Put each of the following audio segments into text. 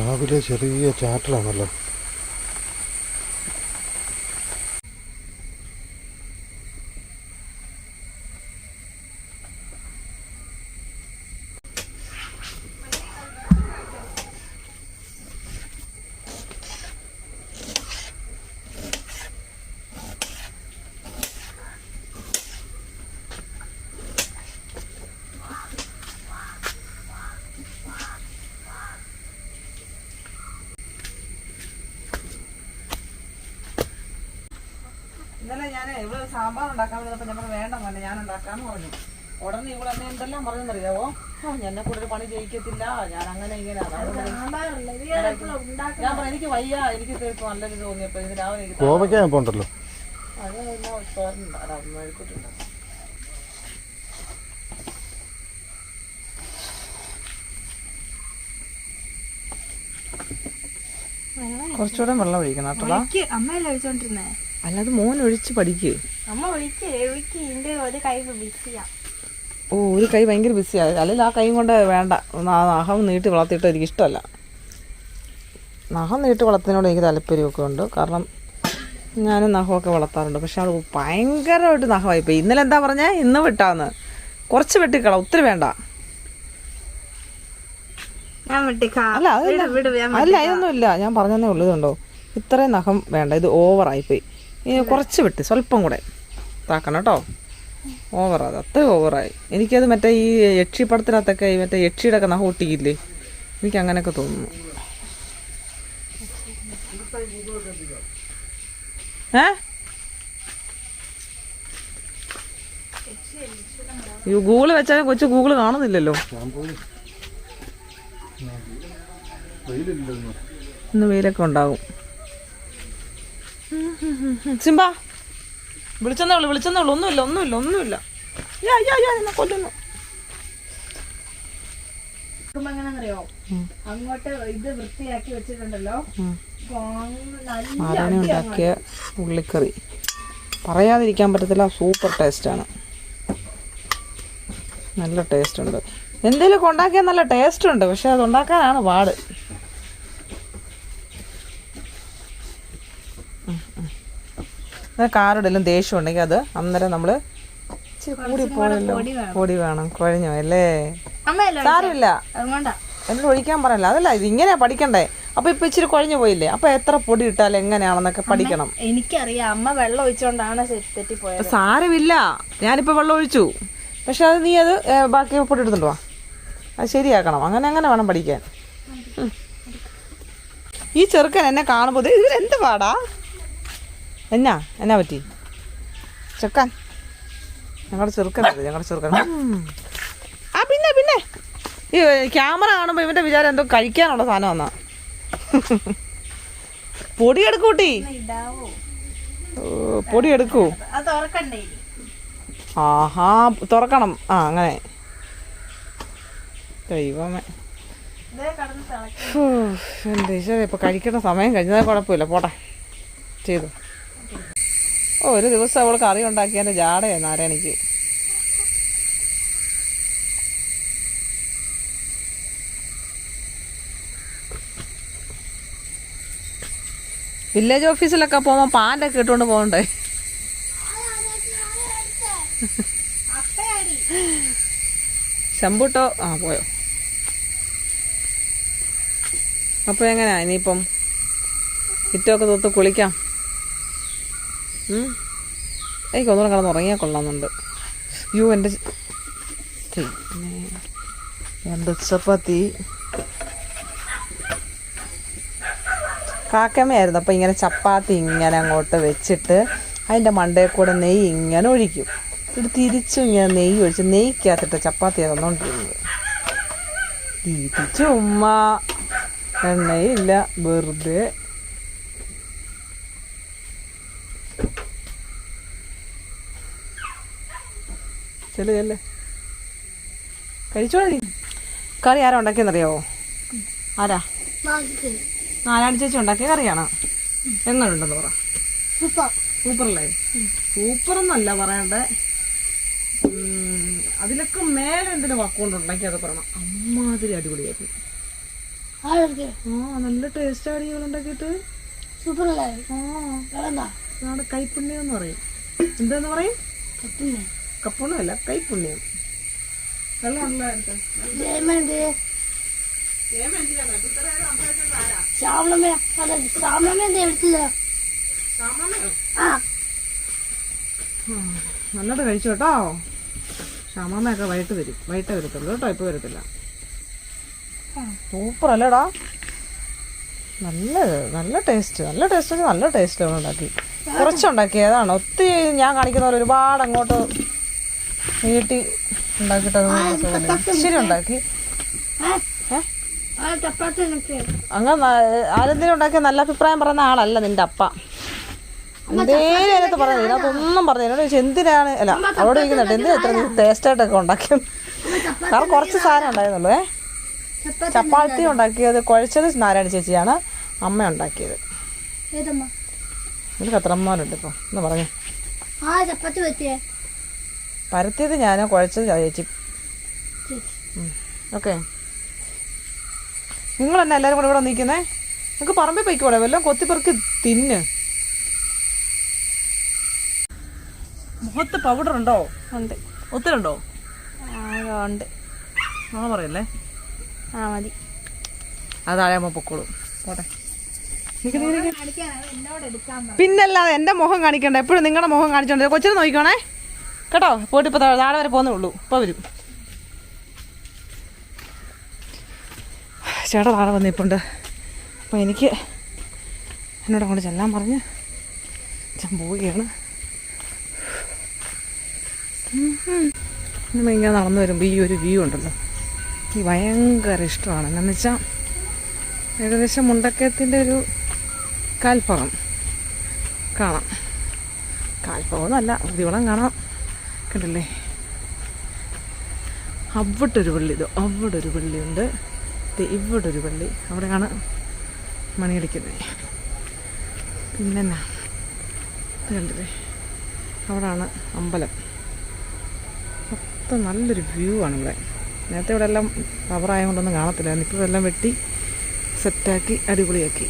രാവിലെ ചെറിയ ചാറ്റലാണല്ലോ ഇന്നലെ ഞാൻ ഇവിടെ സാമ്പാർ ഉണ്ടാക്കാൻ വന്നപ്പോൾ ഞാൻ പറഞ്ഞു വേണ്ട മോനെ പറഞ്ഞു. ഉടനെ ഇവിടെ എന്നെ എന്തെല്ലാം പറഞ്ഞെന്നറിയാവോ? എന്നെ കൂടെ ഒരു പണി ജയിക്കത്തില്ല. ഞാൻ അങ്ങനെ ഇങ്ങനെ അതാണ്. ഞാൻ പറഞ്ഞു എനിക്ക് വയ്യ. എനിക്ക് നല്ലൊരു തോന്നിയപ്പോ ഇത് രാവിലെ എനിക്ക് ഉണ്ടല്ലോ അത് മെഴുക്കുട്ടുണ്ട് കുറച്ചുകൂടെ വെള്ളം ഒഴിക്കണം കേട്ടോ. ഒഴിക്ക്. അമ്മയല്ലേ ഒഴിച്ചോണ്ടിരുന്നേ? അല്ലാതെ മോൻ ഒഴിച്ച് പഠിക്ക്. അമ്മ ഒഴിക്ക് ഒഴിക്ക് ഇതിന്റെ ഒരു കൈ ബിസിയാ ഓ ഒരു കൈ ഭയങ്കര ബിസിയാണ് അല്ലെങ്കിൽ ആ കൈ കൊണ്ട് വേണ്ട. നഖം നീട്ടി വളർത്തിയിട്ട് എനിക്ക് ഇഷ്ടമല്ല. നഖം നീട്ടി വളർത്തുന്നതിനോട് എനിക്ക് താല്പര്യമൊക്കെ ഉണ്ട്. കാരണം ഞാൻ നഖമൊക്കെ വളർത്താറുണ്ട്. പക്ഷെ അത് ഭയങ്കരമായിട്ട് നഖമായി നഖമായിപ്പോയി ഇന്നലെ എന്താ പറഞ്ഞാൽ ഇന്ന് വിട്ടാന്ന്. കുറച്ച് വെട്ടിക്കള ഒത്തിരി വേണ്ട. അല്ല അല്ല ഇതൊന്നുമില്ല. ഞാൻ പറഞ്ഞതേ ഉള്ളൂ ഇതുണ്ടോ? ഇത്രയും നഖം വേണ്ട. ഇത് ഓവറായിപ്പോയി പോയി കുറച്ച് വിട്ട് സ്വല്പം കൂടെ. താക്കണം കേട്ടോ. ഓവറാ അത് അത്ര ഓവറായി എനിക്കത് മറ്റേ ഈ യക്ഷി പടത്തിനകത്തൊക്കെ ഈ മറ്റേ യക്ഷിയുടെ ഒക്കെ നഖം ഒട്ടിക്കില്ലേ? എനിക്ക് അങ്ങനെയൊക്കെ തോന്നുന്നു. ഏ? ഈ ഗൂഗിൾ വെച്ചാൽ കൊച്ചു ഗൂഗിൾ കാണുന്നില്ലല്ലോ. ഇന്ന് വെയിലൊക്കെ ഉണ്ടാകും സിംബ വിളിച്ചെന്നേ ഉള്ളു വിളിച്ചെന്നേ ഉള്ളു. ഒന്നുമില്ല ഒന്നുമില്ല ഒന്നുമില്ല. യാ യാ യാ എന്നെ കൊല്ലുന്നു. എങ്ങനെയാണെന്നറിയോ? അങ്ങോട്ട് ഇത് വൃത്തിയാക്കി വെച്ചിട്ടുണ്ടല്ലോ. ഉണ്ടാക്കിയ ഉള്ളിക്കറി. പറയാതിരിക്കാൻ പറ്റത്തില്ല സൂപ്പർ ടേസ്റ്റാണ് നല്ല ടേസ്റ്റ് ഉണ്ട്. എന്തെങ്കിലുമൊക്കെ ഉണ്ടാക്കിയാൽ നല്ല ടേസ്റ്റ് ഉണ്ട് പക്ഷെ അത് ഉണ്ടാക്കാനാണ് പാട്. കാരോടെല്ലാം ദേഷ്യം ഉണ്ടെങ്കിൽ അത് അന്നേരം നമ്മൾ കൂടി പോയല്ലോ. പൊടി വേണം. കുഴഞ്ഞോ അല്ലേ? സാറില്ല സാരമില്ല. എന്നോട് ഒഴിക്കാൻ പറയല്ല. അതല്ല ഇത് ഇങ്ങനെയാ പഠിക്കണ്ടേ? അപ്പൊ ഇപ്പൊ ഇച്ചിരി കുഴഞ്ഞു പോയില്ലേ? അപ്പൊ എത്ര പൊടി ഇട്ടാൽ എങ്ങനെയാണെന്നൊക്കെ പഠിക്കണം. എനിക്കറിയാം. അമ്മ വെള്ളം ഒഴിച്ചോണ്ടാണ് തെറ്റിപ്പോയത്. സാരമില്ല. ഞാനിപ്പോ വെള്ളം ഒഴിച്ചു. പക്ഷെ അത് നീ അത് ബാക്കി പൊടി എടുത്തിട്ടുണ്ടോ അത് ശരിയാക്കണം. അങ്ങനെ അങ്ങനെ വേണം പഠിക്കാൻ. ഈ ചെറുക്കൻ എന്നെ കാണുമ്പോൾ ഇതിൽ എന്ത് പാടാ? എന്നാ? എന്നാ പറ്റി? ചെക്കാൻ. ഞങ്ങളുടെ ചെറുക്കൻ അത് ഞങ്ങളുടെ ചെറുക്കൻ. ആ പിന്നെ പിന്നെ. ഈ ക്യാമറ കാണുമ്പോൾ ഇവന്റെ വിചാരം എന്തോ കഴിക്കാനുള്ള സാധനം എന്നാ പൊടി എടുക്കൂട്ടി പൊടി എടുക്കൂ. ആഹാ തുറക്കണം. ആ അങ്ങനെ. ദൈവമേ. എന്റെ ഇപ്പൊ കഴിക്കേണ്ട സമയം കഴിഞ്ഞാൽ കുഴപ്പമില്ല. പോട്ടെ. ചെയ്തു. ഓ ഒരു ദിവസം അവൾ കറി ഉണ്ടാക്കിയതിന്റെ ജാടയാണ് നാരായണിക്ക്. വില്ലേജ് ഓഫീസിലൊക്കെ പോകുമ്പോൾ പാലൊക്കെ ഇട്ടുകൊണ്ട് പോകണ്ടേ? ശമ്പൂട്ടോ ആ പോയോ. അപ്പോൾ എങ്ങനെയാ? ഇനിയിപ്പം ഇറ്റമൊക്കെ തൊത്ത് കുളിക്കാം? എനിക്ക് ഒന്നുകൂടെ കിടന്ന് ഉറങ്ങിയാൽ കൊള്ളാമെന്നുണ്ട്. യു എന്റെ പിന്നെ. എന്റെ ചപ്പാത്തി. കാക്കമ്മയായിരുന്നു അപ്പം ഇങ്ങനെ ചപ്പാത്തി ഇങ്ങനെ അങ്ങോട്ട് വെച്ചിട്ട് അതിന്റെ മണ്ടയിൽ കൂടെ നെയ്യ് ഇങ്ങനെ ഒഴിക്കും. ഇത് തിരിച്ചും ഇങ്ങനെ നെയ്യ് ഒഴിച്ച് നെയ്ക്കകത്തിട്ട് ചപ്പാത്തി തന്നോണ്ടിരുന്നത്. ഇത് ചുമ്മാ. എണ്ണയില്ല വെറുതെ ചെല്ലു ചെല്ല്. കഴിച്ചോളി. കറി ആരാ ഉണ്ടാക്കിയെന്നറിയാവോ? ആരാ? നാരായണ ചേച്ചി ഉണ്ടാക്കിയ കറിയാണ്. എങ്ങനെയുണ്ടെന്ന് പറ. സൂപ്പറല്ലേ? സൂപ്പർ എന്നല്ല പറയണ്ടേ. അതിലൊക്കെ മേലെ എന്തിനു വാക്കുകൊണ്ട് ഉണ്ടാക്കി അത് പറയണം. അമ്മാതിരി അടിപൊളിയായിരുന്നു. ആ നല്ല ടേസ്റ്റ് ആടി ഉണ്ടാക്കിയിട്ട് സൂപ്പർ അല്ലേ ആ. കൈപ്പുണ്യം എന്ന് പറയും. എന്താന്ന് പറയും? പിന്നെ കപ്പുണ്യം നന്നായിട്ട് ശ്യാമളമ്മ അല്ല ശ്യാമളമ്മ എന്താ എടുത്തില്ല ആ. നല്ലോണം കഴിച്ചു കേട്ടോ ശ്യാമമ്മയൊക്കെ വൈകിട്ട് വരും. വൈകിട്ടേ വരത്തുള്ളൂ കേട്ടോ ഇപ്പൊ വരത്തില്ല. സൂപ്പർ അല്ലേടാ നല്ല നല്ല ടേസ്റ്റ് നല്ല ടേസ്റ്റ് നല്ല ടേസ്റ്റ് ഉണ്ടാക്കി. കുറച്ചുണ്ടാക്കി ഏതാണ് ഒത്തിരി ഞാൻ കാണിക്കുന്ന പോലെ ഒരുപാട് അങ്ങോട്ട് നീട്ടി ഉണ്ടാക്കിയിട്ട് അത് ഇച്ചിരി ഉണ്ടാക്കി. അങ്ങ് ആരെന്തെങ്കിലും ഉണ്ടാക്കിയ നല്ല അഭിപ്രായം പറയുന്ന ആളല്ല നിന്റെ അപ്പ. എന്തേലും അതിനകത്ത് പറഞ്ഞു ഇതിനകത്തൊന്നും പറഞ്ഞു എന്നോട് ചോദിച്ചു എന്തിനാണ്? അല്ല അവിടെ ചോദിക്കുന്നുണ്ട് എന്തിനാ ഇത്ര ടേസ്റ്റായിട്ടൊക്കെ ഉണ്ടാക്കിയത്? കാരണം കുറച്ച് സാധനം ഉണ്ടായിരുന്നുള്ളൂ ഏ? ചപ്പാത്തി ഉണ്ടാക്കിയത് കുഴച്ചത് നാരായണ ചേച്ചിയാണ്. അമ്മ ഉണ്ടാക്കിയത്. ഇതിൽ കത്രമ്മോനുണ്ട് ഇപ്പോൾ എന്ന് പറഞ്ഞു. ആ ചപ്പാത്തി പറ്റിയേ. പരത്തിയത് ഞാൻ കുഴച്ചത് ചേച്ചി. ഓക്കെ. നിങ്ങൾ തന്നെ എല്ലാവരും കൂടെ ഇവിടെ നിൽക്കുന്നേ? നിങ്ങൾക്ക് പറമ്പിൽ പൊയ്ക്കോളെ വല്ലതും കൊത്തിപ്പെറുക്കി തിന്ന്. മുഖത്ത് പൗഡർ ഉണ്ടോ? ഉണ്ട്. ഒത്തിരി ഉണ്ടോ ആ ഉണ്ട്. നാളെ പറയല്ലേ? ആ മതി. അത് താഴെയാകുമ്പോൾ പൊക്കോളൂ. പോട്ടെ. പിന്നല്ലാതെ എന്റെ മുഖം കാണിക്കണ്ട. എപ്പോഴും നിങ്ങളുടെ മുഖം കാണിച്ചോണ്ടേ. കൊച്ചിനെ നോക്കിക്കോണേ. കേട്ടോ? പോയിട്ട് ഇപ്പോൾ താഴെ വരെ പോകുന്നേ ഉള്ളൂ. ഇപ്പോൾ വരും. ചേട്ടാ താഴെ വന്നിപ്പുണ്ട് അപ്പോൾ എനിക്ക് എന്നോട് അങ്ങോട്ട് ചെല്ലാൻ പറഞ്ഞ് ഞാൻ പോവുകയാണ്. ഇങ്ങനെ നടന്നു വരുമ്പോൾ ഈ ഒരു വ്യൂ ഉണ്ടല്ലോ. ഈ ഭയങ്കര ഇഷ്ടമാണ്. എന്നു വെച്ചാൽ ഏകദേശം മുണ്ടക്കയത്തിന്റെ ഒരു കാൽഭാഗം കാണാം. കാൽപ്പുറമൊന്നുമല്ല ഉദിവളം കാണാം. കണ്ടില്ലേ? അവിടെ ഒരു പള്ളി ഇത് അവിടെ ഒരു പള്ളിയുണ്ട്. ദേ ഇവിടെ ഒരു പള്ളി അവിടെയാണ് മണിയടിക്കുന്നത്. പിന്നെ ഇത് കണ്ടില്ലേ? അവിടാണ് അമ്പലം. മൊത്തം നല്ലൊരു വ്യൂ ആണ് ഇവിടെ. നേരത്തെ ഇവിടെ എല്ലാം റബ്ബറായതുകൊണ്ടൊന്നും കാണത്തില്ലായിരുന്നു. ഇപ്പോൾ എല്ലാം വെട്ടി സെറ്റാക്കി അടിപൊളിയാക്കി.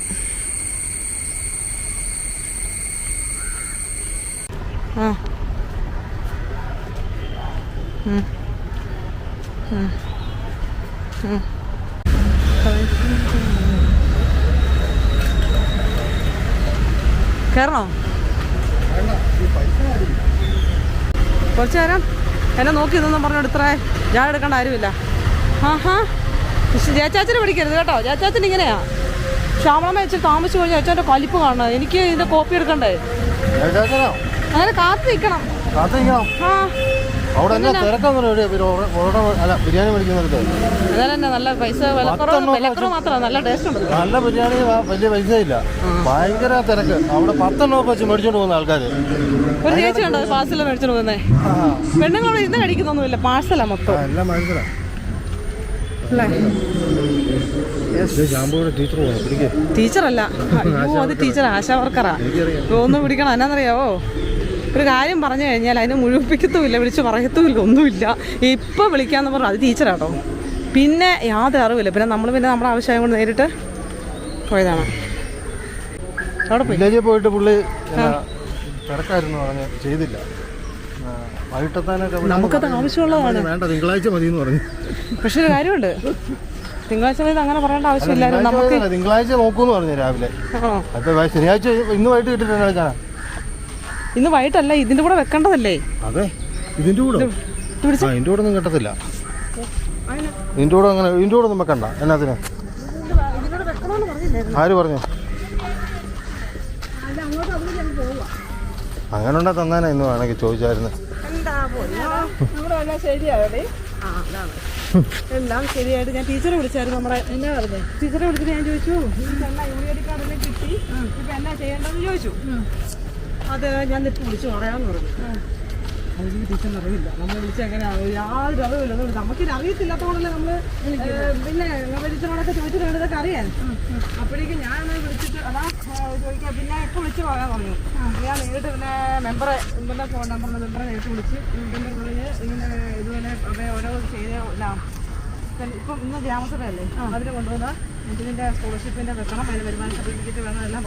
കയറണോ കുറച്ച് നേരം എന്നെ നോക്കി ഇതൊന്നും പറഞ്ഞോട് ഇത്ര ഞാൻ എടുക്കേണ്ട ആരുമില്ല ആഹാ. പക്ഷെ ജയച്ചാച്ചനെ പിടിക്കരുത് കേട്ടോ. ജയച്ചാച്ചൻ ഇങ്ങനെയാ. ശ്യാമളമ്മ വെച്ച് താമസിച്ചു കഴിഞ്ഞാൽ അച്ഛന്റെ കലിപ്പ് കാണണം. എനിക്ക് ഇതിന്റെ കോപ്പി എടുക്കണ്ടേ? അങ്ങനെ കാത്തു നിൽക്കണം ആ. അവിടെ എന്നാ തിരക്കാന്ന് അല്ല ബിരിയാണി മേടിക്കുന്നിടത്ത് തന്നെ നല്ല പൈസ വിലക്കുറവ് വിലക്കുറവ് മാത്രമാണ് നല്ല ടേസ്റ്റ് ഉണ്ട്. നല്ല ബിരിയാണി വലിയ പൈസ ഇല്ല ഭയങ്കര തിരക്ക്. അവിടെ പത്തെണ്ണം വെച്ച് മേടിച്ചോണ്ട് പോകുന്ന ആൾക്കാര്. ഒരു ചേച്ചി ഉണ്ടോ പാഴ്സൽ മേടിച്ചോണ്ട് പോകുന്നേ? പെണ്ണുങ്ങൾ ഇന്ന് കഴിക്കുന്നൊന്നുമില്ല പാഴ്സലാ മൊത്തം. എല്ലാം ഭയങ്കര. ടീച്ചറല്ല അത് ടീച്ചർ ആശാ വർക്കറാ ഒന്ന് പിടിക്കണം എന്നാന്നറിയാവോ? ഒരു കാര്യം പറഞ്ഞു കഴിഞ്ഞാൽ അതിനെ മുഴുവിപ്പിക്കത്തുമില്ല വിളിച്ച് പറയത്തുമില്ല ഒന്നുമില്ല. ഇപ്പം വിളിക്കാന്ന് പറഞ്ഞാൽ അത് ടീച്ചറാട്ടോ. പിന്നെ യാതൊരു അറിവില്ല. പിന്നെ നമ്മൾ പിന്നെ നമ്മുടെ ആവശ്യം കൊണ്ട് നേരിട്ട് പോയതാണ്. അവിടെ പോയി. പോയിട്ട് പുള്ളി തിരക്കായിരുന്നു പറഞ്ഞ് ചെയ്തില്ല. നമുക്കത് ആവശ്യമുള്ളതാണ്. വേണ്ട തിങ്കളാഴ്ച മതി എന്ന് പറഞ്ഞു. പക്ഷെ ഒരു കാര്യമുണ്ട്. തിങ്കളാഴ്ച അങ്ങനെ പറയേണ്ട ആവശ്യമില്ലായിരുന്നു. നമുക്ക് തിങ്കളാഴ്ച നോക്കൂന്ന് പറഞ്ഞു രാവിലെ. അപ്പൊ ശനിയാഴ്ച ഇന്ന് വൈകിട്ട് കിട്ടിട്ടാണ് എടുക്കാനാ ഇന്ന് വൈകിട്ടല്ല ഇതിന്റെ കൂടെ വെക്കേണ്ടതല്ലേ? അതെ ഇതിന്റെ കൂടെ? ഇതിന്റെ കൂടെ ഒന്നും കിട്ടത്തില്ല. ഇതിന്റെ കൂടെ അങ്ങനെ ഇതിന്റെ കൂടെ ഒന്നും വെക്കണ്ട. എന്നാത്തിന്? ആര് പറഞ്ഞു? അങ്ങനെ ഉണ്ടാ തന്നാനാ ഇന്ന് വേണമെങ്കിൽ ചോദിച്ചായിരുന്നു. എല്ലാം ശരിയായോടെ? ആ അതാണ്. എല്ലാം ശരിയായിട്ട് ഞാൻ ടീച്ചറെ വിളിച്ചായിരുന്നു നമ്മുടെ എന്നാ പറഞ്ഞേ? ടീച്ചറെ വിളിച്ചിട്ട് ഞാൻ ചോദിച്ചു എന്നാ യൂണിയൻ കാർഡിനെ കിട്ടി. ഇപ്പൊ എന്നാ ചെയ്യേണ്ടതെന്ന് ചോദിച്ചു. അത് ഞാൻ നെറ്റ് വിളിച്ചു പറയാമെന്ന് പറഞ്ഞു. അതിന് ടീച്ചറിന് അറിയില്ല. നമ്മൾ വിളിച്ച എങ്ങനെയാണ് യാതൊരു അറിവില്ല അതുകൊണ്ട് നമുക്കിത് അറിയത്തില്ലാത്തതുകൊണ്ടല്ലേ നമ്മൾ പിന്നെ ടീച്ചറോടൊക്കെ ചോദിച്ചിട്ട് വേണം ഇതൊക്കെ അറിയാൻ. അപ്പോഴേക്കും ഞാൻ വിളിച്ചിട്ട് അതാ ചോദിക്കാം പിന്നെ ഇപ്പൊ വിളിച്ച് പറയാൻ പറഞ്ഞു. ഞാൻ നേരിട്ട് പിന്നെ മെമ്പറെ മെമ്പറിന്റെ ഫോൺ നമ്പറിൽ മെമ്പറെ നേരിട്ട് വിളിച്ച് മെമ്പർ പറഞ്ഞ് ഇങ്ങനെ ഇതുപോലെ ഓരോ ചെയ്ത ഇപ്പം ഇന്ന് ഗ്രാമസഭയല്ലേ? അതിന് കൊണ്ടുവന്ന ഇതിന്റെ സ്കോളർഷിപ്പിന്റെ വെക്കണം അതിന് വരുമാന സർട്ടിഫിക്കറ്റ് വേണം എല്ലാം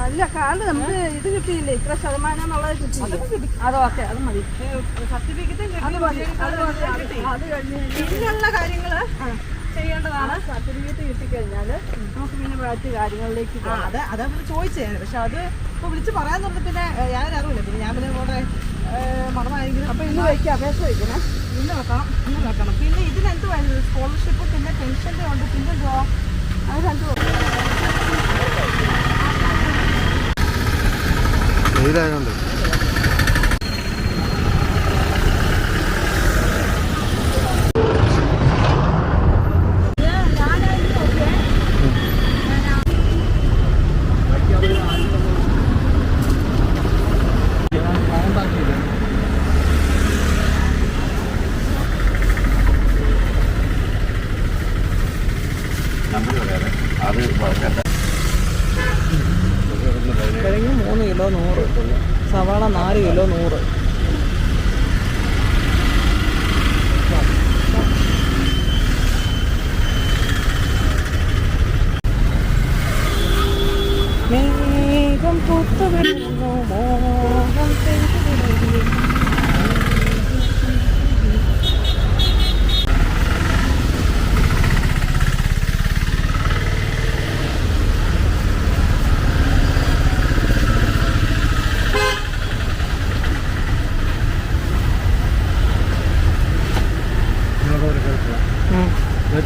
അല്ല കാർഡ് നമുക്ക് ഇത് കിട്ടിയില്ലേ? ഇത്ര ശതമാനം എന്നുള്ളത് കിട്ടിയില്ലേ? അത് ഓക്കെ അത് മതി. സർട്ടിഫിക്കറ്റ് ഇതിനുള്ള കാര്യങ്ങൾ ചെയ്യേണ്ടതാണ്. സർട്ടിഫിക്കറ്റ് കിട്ടിക്കഴിഞ്ഞാൽ നമുക്ക് പിന്നെ ബാക്കി കാര്യങ്ങളിലേക്ക് അത് അതാ പിന്നെ ചോദിച്ചേ പക്ഷെ അത് ഇപ്പൊ വിളിച്ച് പറയാൻ പറഞ്ഞ പിന്നെ ഏ, ഞാനൊരു അറിവില്ല. പിന്നെ ഞാൻ പിന്നെ കൂടെ മറന്നായെങ്കിലും അപ്പൊ ഇന്ന് വെക്കാം അപേക്ഷ വയ്ക്കണേ ഇന്ന് വെക്കണം ഇന്ന് വെക്കണം. പിന്നെ ഇതിനെന്തുവായിരുന്നു സ്കോളർഷിപ്പ് പിന്നെ പെൻഷന്റെ ഉണ്ട് പിന്നെ വെയിലായതുകൊണ്ട്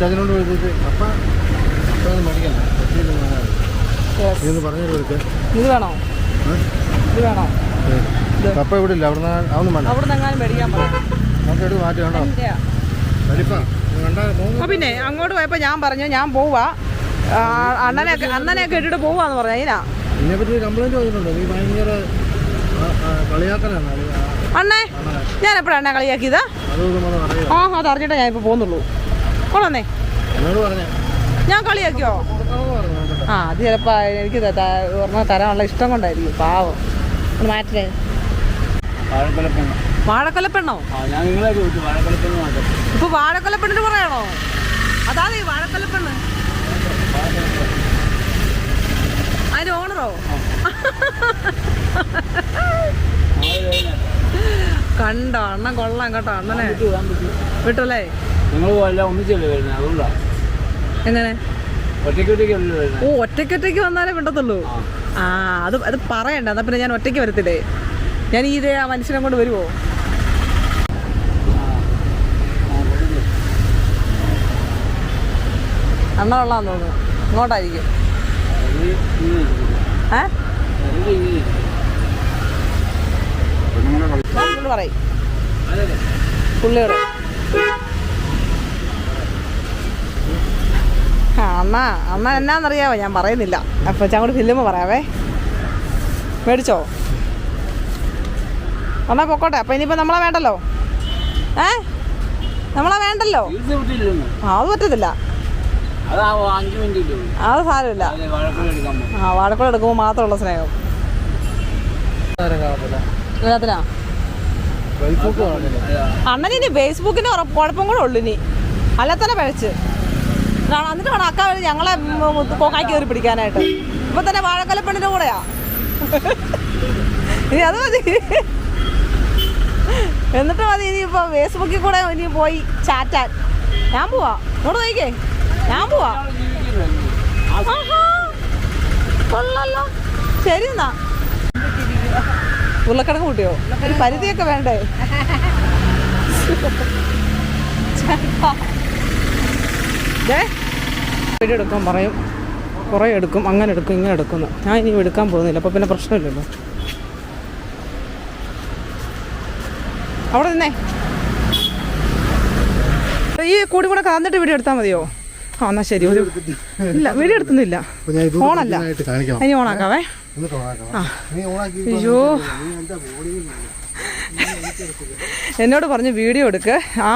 ചോദിച്ചിട്ട് അപ്പ മേടിക്കണ്ട. ഇത് വേണോ. ഇത് വേണോ? കപ്പ ഇവിടെ ഇല്ല. അവിടെ അതൊന്നും വേണ്ട അവിടെ എങ്ങാനും മേടിക്കാൻ പറയാം നമുക്ക് എടുത്ത് മാറ്റി വലിപ്പ. പിന്നെ അങ്ങോട്ട് പോയപ്പോൾ ഞാൻ പറഞ്ഞു ഞാൻ പോവാ. അണ്ണനെ അണ്ണനെയൊക്കെ കേട്ടിട്ട് ഇട്ടിട്ട് പോവാന്ന് പറഞ്ഞു. അതിനാ. ഇതിനെപ്പറ്റി കംപ്ലൈന്റ് വന്നിട്ടുണ്ടോ. നീ ഭയങ്കര ആ, ആ, കളിയാക്കലാണ്. അണ്ണേ ഞാൻ എപ്പോഴാണ് കളിയാക്കിയത്? ആ അത് അറിഞ്ഞിട്ടേ ഞാൻ ഇപ്പൊ പോകുന്നുള്ളൂ കൊള്ളന്നേ. ഞാൻ കളിയാക്കിയോ? ആ അത് ചിലപ്പോൾ എനിക്ക് ഒരെണ്ണം തരാനുള്ള ഇഷ്ടം കൊണ്ടായിരിക്കും പാവം. ഒന്ന് മാറ്റേ വാഴക്കൊലപ്പെണ്ണ? ഇപ്പൊ വാഴക്കൊലപ്പെണ്ണിന് പറയാണോ? അതാണ് ഈ വാഴക്കൊലപ്പെണ്ണ്. അതിന്റെ ഓണറോ? കണ്ടോ അണ്ണൻ കൊള്ളാം കേട്ടോ അണ്ണനെ. വിട്ടല്ലേ? നിങ്ങൾ എല്ലാം ഒന്നിച്ചല്ലേ വരുന്നത് എങ്ങനെ? ഓ ഒറ്റയ്ക്കൊറ്റയ്ക്ക് വന്നാലേ വേണ്ടത്തുള്ളൂ ആ. അത് അത് പറയണ്ട. എന്നാ പിന്നെ ഞാൻ ഒറ്റയ്ക്ക് വരത്തില്ലേ? ഞാൻ ഈ ആ മനുഷ്യനെ കൊണ്ട് വരുമോ അണ്ണ കൊള്ളാന്ന് തോന്നുന്നു. ഇങ്ങോട്ടായിരിക്കും. പറയും. പുള്ളി പറയും. ആ അമ്മ എന്നാന്നറിയാവോ? ഞാൻ പറയുന്നില്ല. അപ്പൊ ഞാൻ കൂടി ഫിലിം പറയാവേ. മേടിച്ചോ? അമ്മ പൊക്കോട്ടെ അപ്പം ഇനിയിപ്പോൾ നമ്മളെ വേണ്ടല്ലോ? ഏ? നമ്മളെ വേണ്ടല്ലോ? അത് പറ്റത്തില്ല. അതാ സാരമില്ല. ആ വാഴക്കുഴ എടുക്കുമ്പോൾ മാത്രമുള്ള സ്നേഹം. ആരും കാണത്തില്ല എല്ലാത്തിനാ വെൽപ്പൂക്ക് കാണില്ല അണ്ണന് ഇനി ഫേസ്ബുക്കിന് കുഴപ്പം കൂടെ ഉള്ളു ഇനി. അല്ല തന്നെ പഴച്ച്. എന്നിട്ട് വേണം അക്ക വഴി ഞങ്ങളെ കോക്കാക്കി കയറി പിടിക്കാനായിട്ട്. ഇപ്പൊ തന്നെ വാഴക്കൊലപ്പെണ്ണിന്റെ കൂടെയാ. ഇനി അത് മതി. എന്നിട്ട് മതി ഇനി ഇപ്പൊ ഫേസ്ബുക്കിൽ കൂടെ ഇനി പോയി ചാറ്റാൻ. ഞാൻ പോവാ. ഇങ്ങോട്ട് നോക്കിക്കേ ഞാൻ പോവാ. ആഹാ. കൊള്ളാലോ. ശരി എന്നാ. ഉരുളക്കിഴങ്ങ് കൂട്ടിയോ? ഒരു പരിധിയൊക്കെ വേണ്ടേ? ദേ, വീഡിയോ എടുക്കാൻ പറയും. കുറേ എടുക്കും അങ്ങനെ എടുക്കും ഇങ്ങനെ എടുക്കുന്നു ഞാൻ ഇനി എടുക്കാൻ പോകുന്നില്ല അപ്പോൾ പിന്നെ പ്രശ്നമില്ലല്ലോ. അവിടെ നിന്നേ. ഈ കൂടി കൂടെ കറന്നിട്ട് വീഡിയോ എടുത്താൽ മതിയോ? ആ എന്നാ ശരി. ഒരു ഇല്ല വീഡിയോ എടുത്തുന്നില്ല. ഓണല്ല. ഇനി ഓണാക്കാവേ. അയ്യോ. നീ എന്റെ ബോഡിയിൽ എന്നോട് പറഞ്ഞ് വീഡിയോ എടുക്ക്. ആ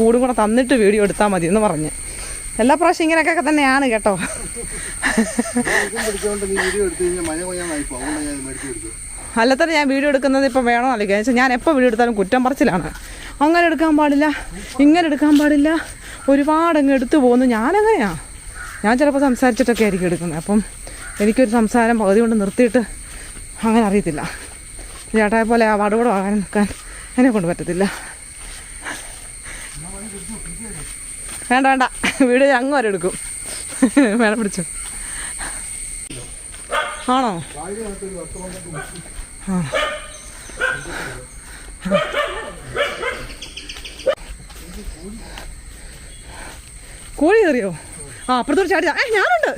കൂടും കൂടെ തന്നിട്ട് വീഡിയോ എടുത്താൽ മതി എന്ന് പറഞ്ഞ്. എല്ലാ പ്രാവശ്യം ഇങ്ങനെയൊക്കെ തന്നെയാണ് കേട്ടോ. അല്ലത്തന്നെ ഞാൻ വീഡിയോ എടുക്കുന്നത് ഇപ്പം വേണോ അല്ലെങ്കിൽ ഞാൻ എപ്പോൾ വീഡിയോ എടുത്താലും കുറ്റം പറച്ചിലാണ്. അങ്ങനെ എടുക്കാൻ പാടില്ല ഇങ്ങനെ എടുക്കാൻ പാടില്ല. ഒരുപാട് അങ്ങ് എടുത്തു പോകുന്നു. ഞാനങ്ങനെയാണ് ഞാൻ ചിലപ്പോൾ സംസാരിച്ചിട്ടൊക്കെ ആയിരിക്കും എടുക്കുന്നത്. അപ്പം എനിക്കൊരു സംസാരം പകുതി കൊണ്ട് നിർത്തിയിട്ട് അങ്ങനെ അറിയത്തില്ല. ചേട്ടായെ പോലെ ആ വടുകൂടെ വാങ്ങാൻ നിൽക്കാൻ എന്നെ കൊണ്ട് പറ്റത്തില്ല. വേണ്ട വേണ്ട. വീട് അങ്ങ് വരെ എടുക്കും. വേണം പിടിച്ചു. ആണോ? കോഴി കയറിയോ? ആ അപ്പുറത്തോട് ചാടി ഏ ഞാനുണ്ട്.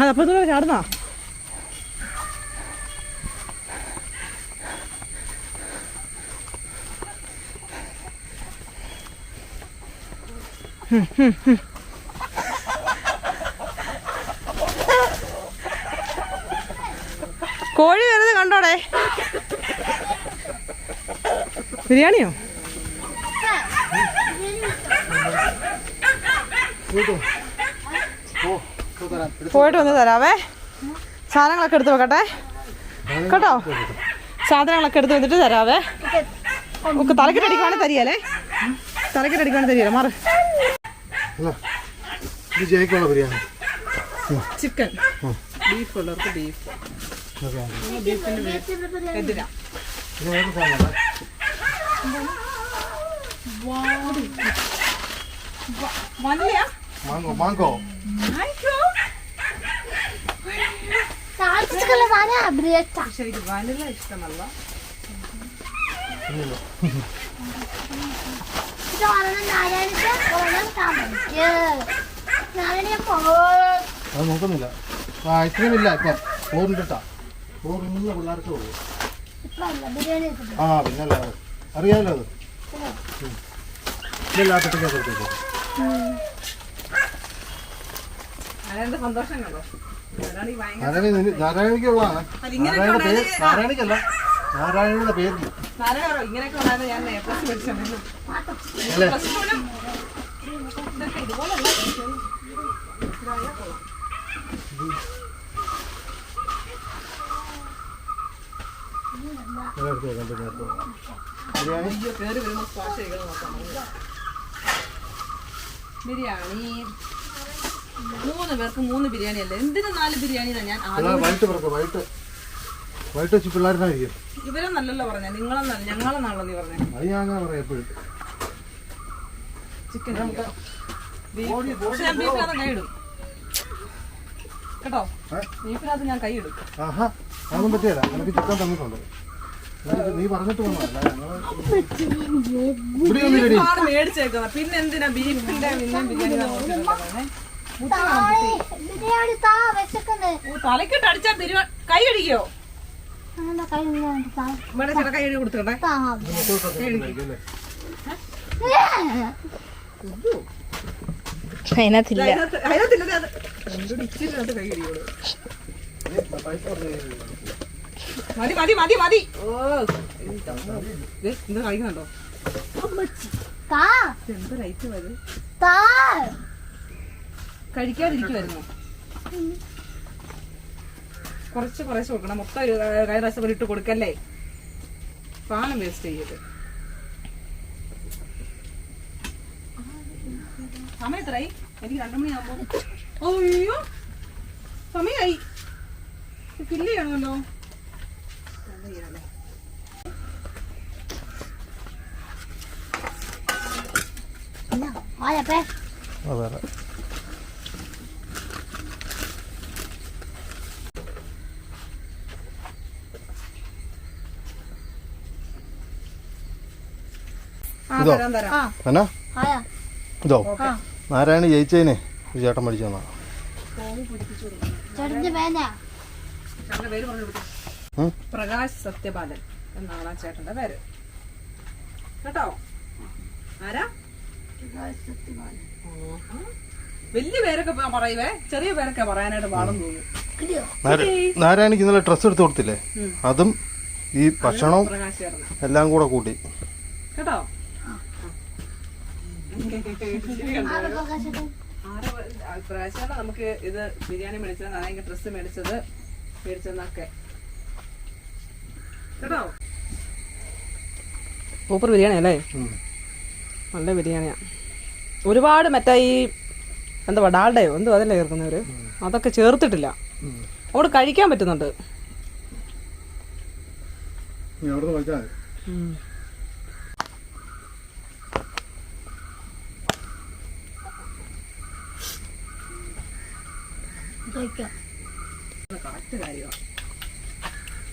അത് അപ്പുറത്തോട്ട് ചാടുന്നാ കോഴി വരുന്നത് കണ്ടോടെ? ബിരിയാണിയോ? പോയിട്ട് വന്ന് തരാവേ. സാധനങ്ങളൊക്കെ എടുത്ത് വെക്കട്ടെ. കേട്ടോ? സാധനങ്ങളൊക്കെ എടുത്ത് വന്നിട്ട് തരാവേ. തലക്കെട്ടടിക്കുവാണെങ്കിൽ തരികയല്ലേ? തലക്കെട്ടടിക്കുവാണെങ്കിൽ തരികയല്ലേ? മാറ്. അല്ല ഇത് ജയിക്കുള്ള ബിരിയാണി. ചിക്കൻ. ബീഫ് ഉള്ളവർക്ക് ബീഫ്. ഓക്കെ. എതിരാ. മാങ്കോ മാങ്കോ ശരിക്കും വനില ഇഷ്ടമല്ല. അത് നോക്കുന്നില്ല. ഐസ്ക്രീം ഇല്ല ഇപ്പം. ചോറിട്ടാ പോകുന്ന പിള്ളേർക്ക് പോകും. ആ പിന്നല്ല. അറിയാമല്ലോ അത്. ഇല്ലാത്തിട്ടൊക്കെ കൊടുത്തേക്കും. നാരായണിക്കുള്ള നാരായണിക്കല്ല. നാരായണിയുടെ പേര് ഇങ്ങനെയൊക്കെ വന്നാൽ ഞാൻ പ്ലസ് പോലും. ഇതൊക്കെ. ബിരിയാണി? മൂന്ന് പേർക്ക് മൂന്ന് ബിരിയാണി അല്ലേ എന്തിനും നാല് ബിരിയാണി ഞാൻ വൈകിട്ട്. വൈകിട്ട് വെച്ച് പിള്ളേരുന്നായിരിക്കും ഇവരെന്നല്ലല്ലോ പറഞ്ഞ. നിങ്ങളെന്നല്ല ഞങ്ങളെന്നാണല്ലോ നീ പറഞ്ഞത് അത് ഞാൻ അങ്ങനെ പറയാം എപ്പോഴും. ചിക്കൻ പക്ഷെ ഞാൻ ബീഫിനകത്ത് കൈ ഇടും. കേട്ടോ? ഏ? ബീഫിനകത്ത് ഞാൻ കൈ ഇടും. ആഹാ. അതൊന്നും പറ്റിയല്ല. എനിക്ക് ചിക്കൻ തന്നിട്ടുണ്ട്. നീ പറഞ്ഞിട്ട് വന്നതല്ല പിന്നെ എന്തിനാ ബീഫിന്റെ പിന്നെ ബിരിയാണി തലക്കിട്ട് അടിച്ചാൽ കൈ അടിക്കോ അങ്ങനെ കൈ ഇങ്ങനെ താ ഇവിടെ കൈ അതിനകത്തില്ല. മതി മതി മതി മതി. ഓ എന്ത് വരും കഴിക്കാതിരിക്കുമായിരുന്നു കുറച്ച് കുറച്ച് കൊടുക്കണം. മൊത്തം ഒരു കൈ റസ ഇട്ട് കൊടുക്കല്ലേ? സാധനം വേസ്റ്റ് ചെയ്യരുത്. സമയം എത്രയായി? എനിക്ക് രണ്ടു മണിയാകുമ്പോ അയ്യോ സമയമായി ഫില്ല് ചെയ്യണമല്ലോ? ആയപ്പേ അതെ. ഇതോ? എന്നാ? ഇതോ. ആ നാരായണി ജയിച്ചതിനെ ഒരു ചേട്ടൻ പഠിച്ചു തന്നാ പ്രകാശ് സത്യപാലൻ എന്നാണ് ആ ചേട്ടന്റെ പേര്. കേട്ടോ? ആരാ. വലിയ പേരൊക്കെ പറയുവേ. ചെറിയ പേരൊക്കെ പറയാനായിട്ട് പാടും തോന്നുന്നു. നാരായണിക്ക് ഇന്നലെ ഡ്രസ് എടുത്ത് കൊടുത്തില്ലേ? അതും ഈ ഭക്ഷണവും എല്ലാം കൂടെ കൂട്ടി. കേട്ടോ? ആരുടെ പ്രകാശത്തെ. ആരാ പ- ആ, പ്രകാശ് ചേട്ടൻ നമുക്ക് ഇത് ബിരിയാണി മേടിച്ചത് നാരായണ ഡ്രസ്സ് മേടിച്ചത് മേടിച്ചതെന്നൊക്കെ കേട്ടോ? സൂപ്പർ ബിരിയാണി അല്ലേ. നല്ല ബിരിയാണിയാ. ഒരുപാട് മറ്റേ ഈ എന്താ ഡാൾഡയോ എന്തോ അതല്ലേ ചേർക്കുന്നവർ അതൊക്കെ ചേർത്തിട്ടില്ല. അവിടെ കഴിക്കാൻ പറ്റുന്നുണ്ട്.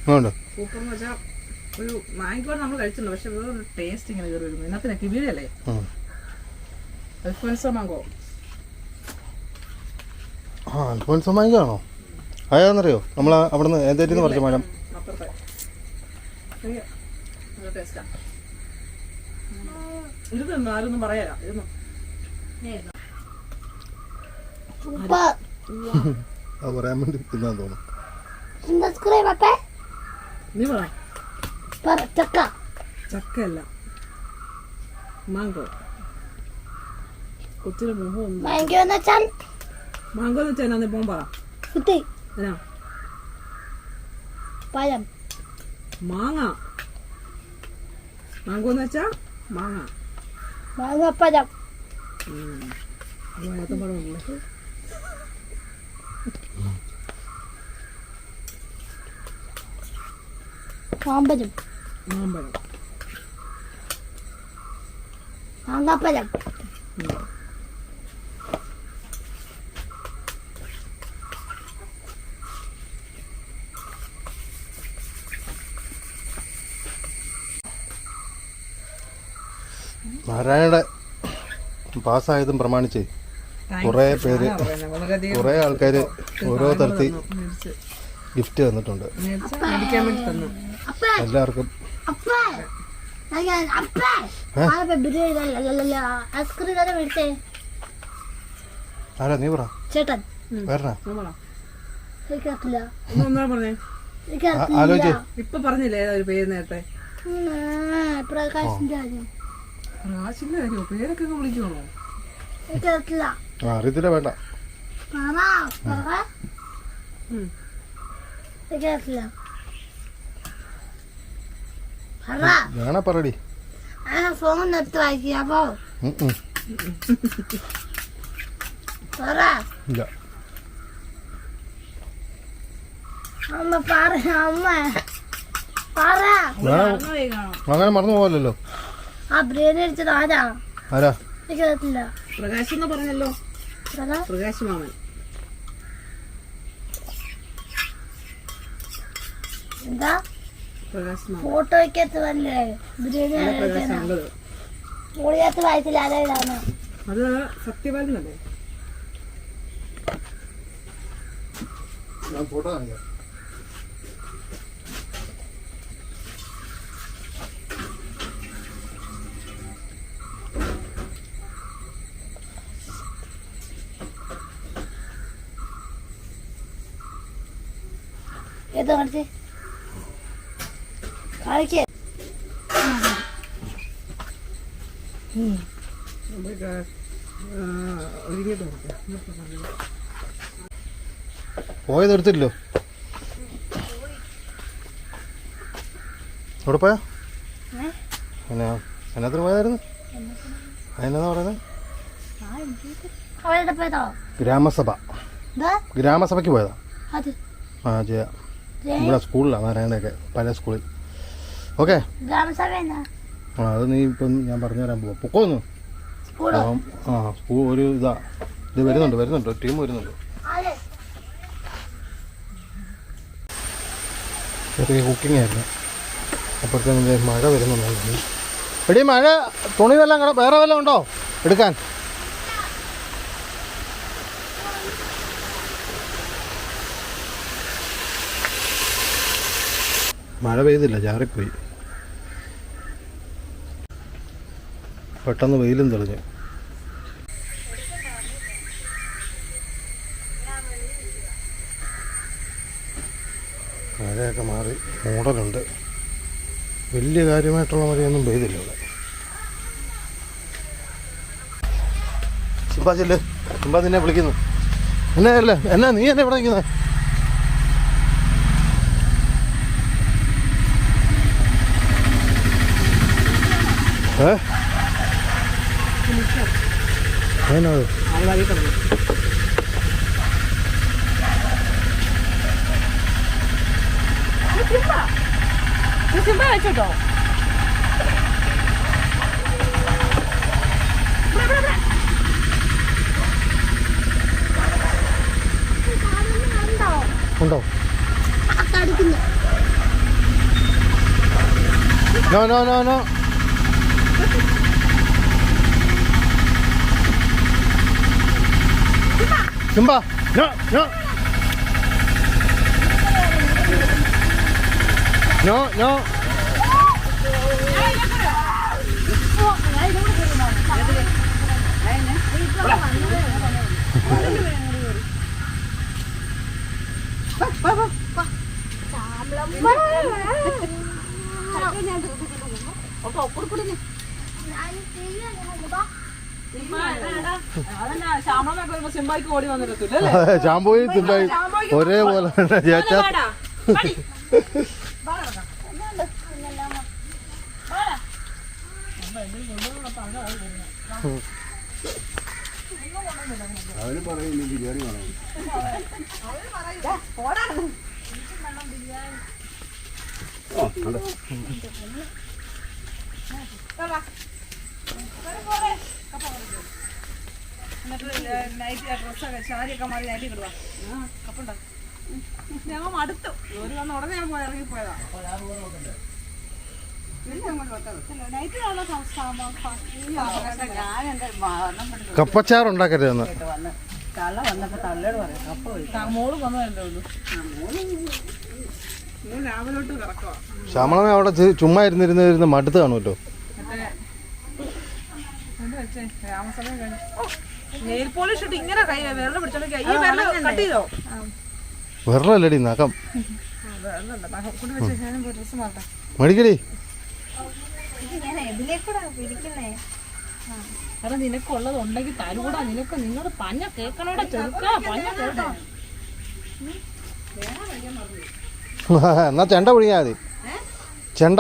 വേണ്ട? സൂപ്പർ എന്ന് വെച്ചാൽ ഒരു മാങ്കോ നമ്മൾ കഴിച്ചിട്ടുണ്ട് പക്ഷെ വേറെ ടേസ്റ്റ് ഇങ്ങനെ കയറി വരുന്നു അൽഫോൻസോ മാങ്കോ ആ അൽഫോൻസോ ആണോ? അതാണെന്നറിയോ നമ്മൾ പറിച്ച മരം പറയാ അത് പറയാൻ വേണ്ടി തോന്നുന്നു. സബ്സ്ക്രൈബ് അപ്പേ നീ പറ. പറ ചക്ക. ചക്കയല്ല. മാങ്കോ. കൊച്ചിന് മുഖം മാങ്കോ എന്ന് വെച്ചാൽ? മാങ്കോ എന്ന് വെച്ചാൽ എന്നാ ഇപ്പം പറ. കുത്തി എന്നാ? പഴം. മാങ്ങ. മാങ്കോ എന്ന് വെച്ചാ മാങ്ങ. മാങ്ങപ്പഴം. പഴം പറഞ്ഞില്ലേ മാമ്പഴം മാമ്പഴം മാങ്ങാപ്പഴം. നാരായണയുടെ പാസ്സായതും പ്രമാണിച്ച്. കുറേ പേര് കുറേ ആൾക്കാർ ഓരോ തരത്തിൽ ഗിഫ്റ്റ് തന്നിട്ടുണ്ട്. എല്ലാവർക്കും. ആരാ നീ പറ. ചേട്ടൻ. ഇപ്പൊ പറഞ്ഞില്ലേ ഒരു പേര് നേരത്തെ? പ്രകാശിന്റെ കാര്യം ആശിന്റെ കാര്യമോ പേരൊക്കെ ആ അറിയത്തില്ല വേണ്ട. പറ പറ ഉം. എനിക്കറിയില്ല പറ വേണ പറടി? ആ ഫോൺ എടുത്ത്. പറ. ഇല്ല. അമ്മ പറ അമ്മ. പറ. അങ്ങനെ മറന്നു പോവല്ലോ ആ ബ്രെയിൻ അടിച്ചത് ആരാ? ആരാ? കേട്ടില്ല. പ്രകാശ് എന്ന് പറഞ്ഞല്ലോ. പറ. പ്രകാശ് മാമൻ. എന്താ? മാമൻ വല്ലേ ബിരിയാണി അത് സത്യപാലനല്ലേ? ഞാൻ ഫോട്ടോ കാണിക്കാം. ഏത് കാണിച്ച്? കാണിക്കേ നമുക്ക് ഒരുങ്ങിട്ട് നോക്കാം പോയത് എടുത്തില്ലോ എവിടെ പോയാ? എന്നാ എന്നാത്തിന് പോയതായിരുന്നു? അതിനെന്താ പറയുന്നത് ഗ്രാമസഭ. ഗ്രാമസഭയ്ക്ക് പോയതാ. അത് ആ ചെയ്യാം. നമ്മുടെ ഇവിടെ സ്കൂളിലാണ് നാരായണയൊക്കെ പല സ്കൂളിൽ. ഓക്കെ. ആ അത് നീ ഇപ്പം ഞാൻ പറഞ്ഞു തരാൻ പോവാം. പൊക്കോന്നു. ഒന്ന് ആ പൂ ഒരു ഇതാ. ഇത് വരുന്നുണ്ട് വരുന്നുണ്ട്. ടീം വരുന്നുണ്ട്. ചെറിയ കുക്കിംഗ് ആയിരുന്നു. അപ്പോഴത്തെ മഴ വരുന്നുണ്ടായിരുന്നു എടി മഴ തുണി വല്ലതും കട വേറെ വല്ലതും ഉണ്ടോ? എടുക്കാൻ. മഴ പെയ്തില്ല ചാറിപ്പോയി. പെട്ടെന്ന് വെയിലും തെളിഞ്ഞു. മഴയൊക്കെ മാറി മൂടലുണ്ട്. വലിയ കാര്യമായിട്ടുള്ള മഴയൊന്നും പെയ്തില്ല ഇവിടെ. സിംബാ ചിമ്പാ വിളിക്കുന്നു. എന്നെ അല്ല എന്നാ നീ എന്നെ ഇവിടെ നിൽക്കുന്നത് ഏ? അതിനത് അത് വഴി കിടന്നു സിംബ വെച്ചോട്ടോ ഉണ്ടോ no no no no Jumpa. Nyok, nyok. Nyok, nyok. ഞാൻ ഒപ്പം ഒപ്പം ഞാൻ സിംബ നോ ചേച്ചാ അവർ പറയുന്നു ബിരിയാണി ശ്യാമളൊക്കെ വരുമ്പോ തിമ്പായി നൈറ്റ് ചേച്ചാ ഞങ്ങൾ മടുത്തു. ഒരു വന്ന് ഉടനെ ഞാൻ പോയി ഇറങ്ങിപ്പോയതാ കപ്പച്ചാറ് ഉണ്ടാക്കരുതെന്ന് മോൾ വന്നതല്ലേ ഉള്ളൂ. കിടക്കുക അവിടെ ചുമ്മാ ഇരുന്നിരുന്ന് ഇരുന്ന് മടുത്ത് കാണുമല്ലോ. രാമസമയം കഴിഞ്ഞു. നെയിൽ പോളിഷ് ഇട്ട് ഇങ്ങനെ കൈ വിരൽ പിടിച്ചോണ്ട് ഈ വിരൽ കട്ട് ചെയ്തോ? വെറലല്ലടി നഖം. മേടിക്കടി. കാരണം നിനക്കുള്ളത് ഉണ്ടെങ്കിൽ തരൂടാ. നിനക്ക് നിങ്ങൾ പഞ്ഞ കേക്കണോടെ ചെറുക്കാ പഞ്ഞ കേട്ടോ എന്നാ ചെണ്ട പിടിക്കാതി ചെണ്ട.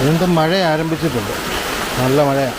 വീണ്ടും മഴ ആരംഭിച്ചിട്ടുണ്ട്. നല്ല മഴയാ.